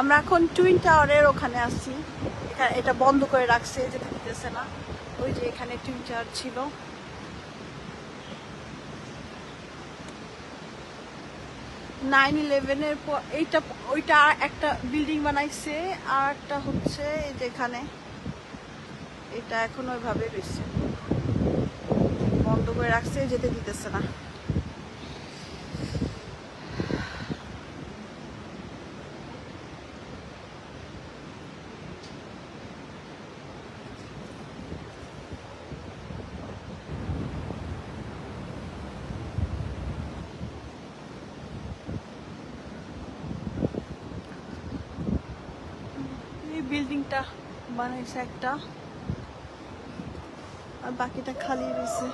আমরা এখন টুইন টাওয়ারের ওখানে এখানে এটা বন্ধ করে রাখছে যেতে দিতেছে না? ওই যে এখানে টুইন টাওয়ার ছিল। নাইন ইলেভেনের পর, এইটা, ওইটা আর একটা বিল্ডিং বানাইছে, আর একটা হচ্ছে এই যে এখানে। এটা এখন ওইভাবে রয়েছে। বন্ধ করে রাখছে, যেতে দিতেছে না। বিল্ডিংটা বানাইছে একটা আর বাকিটা খালি রয়েছে।